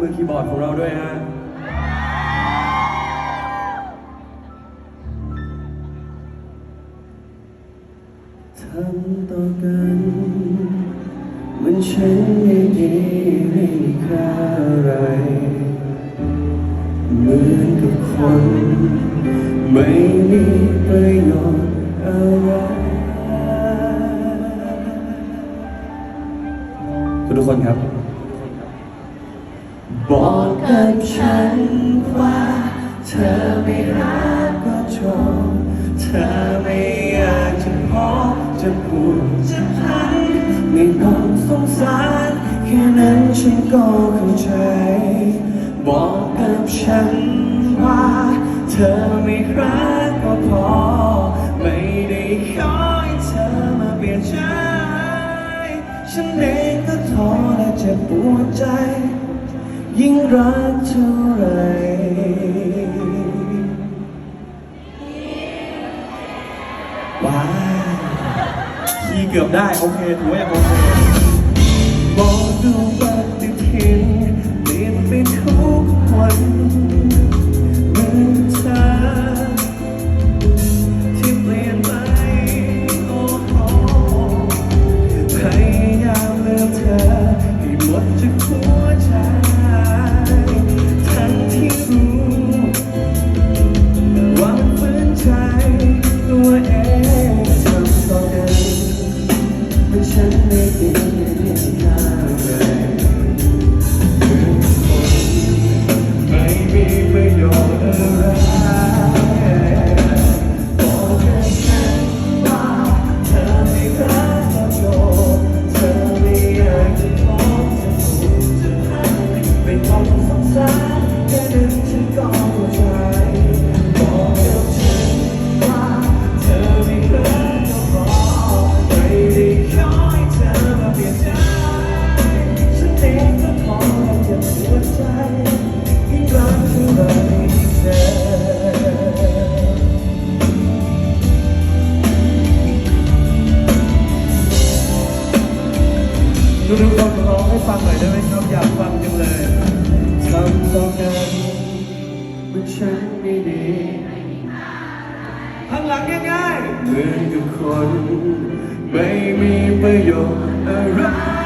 มือคีย์บอร์ดของเราด้วยฮะทำต่อกันเหมันฉันไม่ดีไม่มีค่าอะไร เหมือนกับคนไม่มีประโยชน์อะไรทุกคนครับ บอกกับฉันว่า เธอไม่รักก็จบเธอไม่อยากจะพบจะพูดจะพันไม่ต้องสงสารแค่นั้นฉันก็เข้าใจ บอกกับฉันว่า เธอไม่รักก็พอ ไม่ได้ขอให้เธอมาเปลี่ยนใจ ฉันเองก็ท้อและเจ็บปวดใจ ยิ่งรักเท่าไรว้าวคีย์เกือบได้ โอเคถือว่ายังโอเค ฉั ทุกๆคนร้องให้ฟังหน่อยได้ไหมครับ อยากฟังจังเลยทำต่อกันเมื่อฉันไม่ดีข้างหลังง่ายๆเหมือนกับคน ไม่มีประโยชน์อะไร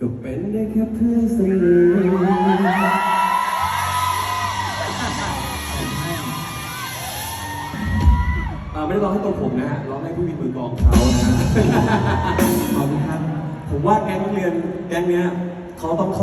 ก็เป็นได้แค่เพื่อนสนิท นะฮะร้องให้พี่วินมือกลองเขานะฮะขอบคุณครับ ผมว่าแก๊งนักเรียนแก๊งเนี้ยเขาต้อง